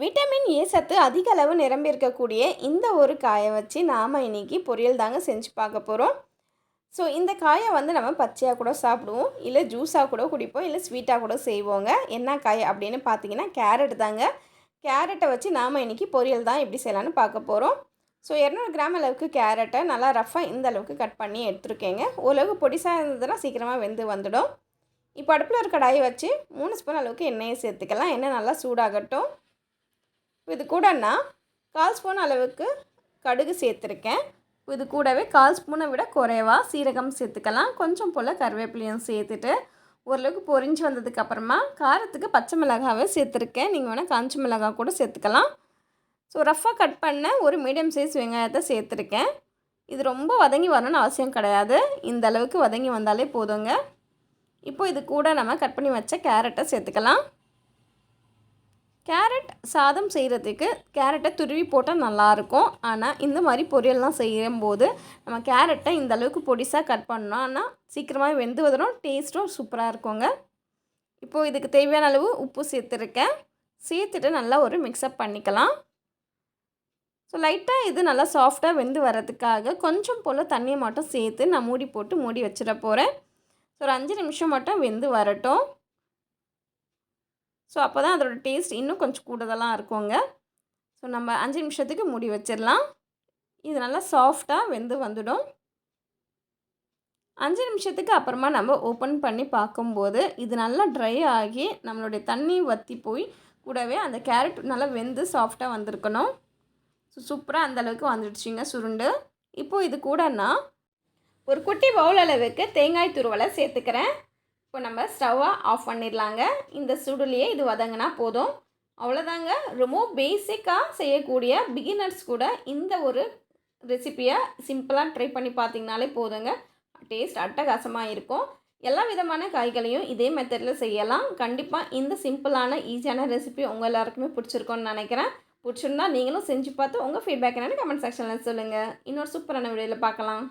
Vitamin A சத்து அதிக அளவு நிரம்பியிருக்கக்கூடிய இந்த ஒரு காயை வச்சு நாம் இன்னைக்கு பொரியல் தாங்க செஞ்சு பார்க்க போகிறோம் ஸோ இந்த காயை வந்து நம்ம பச்சையாக கூட சாப்பிடுவோம். இல்லை ஜூஸாக கூட குடிப்போம். இல்லை ஸ்வீட்டாக கூட செய்வோங்க. என்ன காய் அப்படின்னு பார்த்தீங்கன்னா கேரட் தாங்க. கேரட்டை வச்சு நாம் இன்னைக்கு பொரியல் தான் எப்படி செய்யலான்னு பார்க்க போகிறோம் ஸோ இரநூறு கிராம் அளவுக்கு கேரட்டை நல்லா ரஃபாக இந்த அளவுக்கு கட் பண்ணி எடுத்துருக்கேங்க. ஓரளவுக்கு பொடிசாக இருந்ததுன்னா சீக்கிரமாக வெந்து வந்துடும். இப்போ அடுப்பில் ஒரு கடாயை வச்சு மூணு ஸ்பூன் அளவுக்கு எண்ணெயை சேர்த்துக்கலாம். எண்ணெய் நல்லா சூடாகட்டும். இது கூட நான் கால் ஸ்பூன் அளவுக்கு கடுகு சேர்த்துருக்கேன். இது கூடவே கால் ஸ்பூனை விட குறைவா சீரகம் சேர்த்துக்கலாம். கொஞ்சம் போல் கருவேப்பிலையும் சேர்த்துட்டு ஓரளவுக்கு பொரிஞ்சு வந்ததுக்கப்புறமா காரத்துக்கு பச்சை மிளகாவே சேர்த்துருக்கேன். நீங்கள் வேணால் காஞ்ச மிளகா கூட சேர்த்துக்கலாம். ஸோ ரஃப்பாக கட் பண்ண ஒரு மீடியம் சைஸ் வெங்காயத்தை சேர்த்துருக்கேன். இது ரொம்ப வதங்கி வரணும்னு அவசியம் கிடையாது. இந்த அளவுக்கு வதங்கி வந்தாலே போதுங்க. இப்போ இது கூட நம்ம கட் பண்ணி வச்ச கேரட்டை சேர்த்துக்கலாம். கேரட் சாதம் செய்கிறதுக்கு கேரட்டை துருவி போட்டால் நல்லாயிருக்கும். ஆனால் இந்த மாதிரி பொரியல்லாம் செய்யும்போது நம்ம கேரட்டை இந்த அளவுக்கு பொடிசாக கட் பண்ணோம். ஆனால் சீக்கிரமாக வெந்து வந்துடும் டேஸ்ட்டும் சூப்பராக இருக்குங்க. இப்போது இதுக்கு தேவையான அளவு உப்பு சேர்த்துருக்கேன். சேர்த்துட்டு நல்லா ஒரு மிக்ஸப் பண்ணிக்கலாம். ஸோ லைட்டாக இது நல்லா சாஃப்டாக வெந்து வர்றதுக்காக கொஞ்சம் போல் தண்ணியை மட்டும் சேர்த்து நான் மூடி போட்டு மூடி வச்சிட போகிறேன் ஸோ ஒரு அஞ்சு நிமிஷம் மட்டும் வெந்து வரட்டும். ஸோ அப்போ தான் அதோடய டேஸ்ட் இன்னும் கொஞ்சம் கூடுதலாக இருக்குங்க. ஸோ நம்ம அஞ்சு நிமிஷத்துக்கு மூடி வச்சிடலாம். இது நல்லா சாஃப்டாக வெந்து வந்துடும். அஞ்சு நிமிஷத்துக்கு அப்புறமா நம்ம ஓப்பன் பண்ணி பார்க்கும்போது இது நல்லா ட்ரை ஆகி நம்மளுடைய தண்ணி வற்றி போய் கூடவே அந்த கேரட் நல்லா வெந்து சாஃப்டாக வந்திருக்கணும். ஸோ சூப்பராக அந்தளவுக்கு வந்துடுச்சிங்க சுருண்டு. இப்போது இது கூட நான் ஒரு குட்டி பவுல் அளவுக்கு தேங்காய் துருவலை சேர்த்துக்கிறேன். இப்போ நம்ம ஸ்டவ்வை ஆஃப் பண்ணிடலாங்க. இந்த சுடுலையே இது வதங்கினா போதும். அவ்வளோதாங்க. ரொம்ப பேசிக்காக செய்யக்கூடிய பிகினர்ஸ் கூட இந்த ஒரு ரெசிப்பியை சிம்பிளாக ட்ரை பண்ணி பார்த்தீங்கனாலே போதுங்க. டேஸ்ட் அட்டகாசமாக இருக்கும். எல்லா விதமான காய்களையும் இதே மெத்தடில் செய்யலாம். கண்டிப்பாக இந்த சிம்பிளான ஈஸியான ரெசிபி உங்கள் எல்லாருக்குமே பிடிச்சிருக்கோன்னு நினைக்கிறேன். பிடிச்சிருந்தா நீங்களும் செஞ்சு பார்த்து உங்கள் ஃபீட்பேக் என்னென்னு கமெண்ட் செக்ஷனில் சொல்லுங்கள் இன்னொரு சூப்பரான வீடியோவில் பார்க்கலாம்.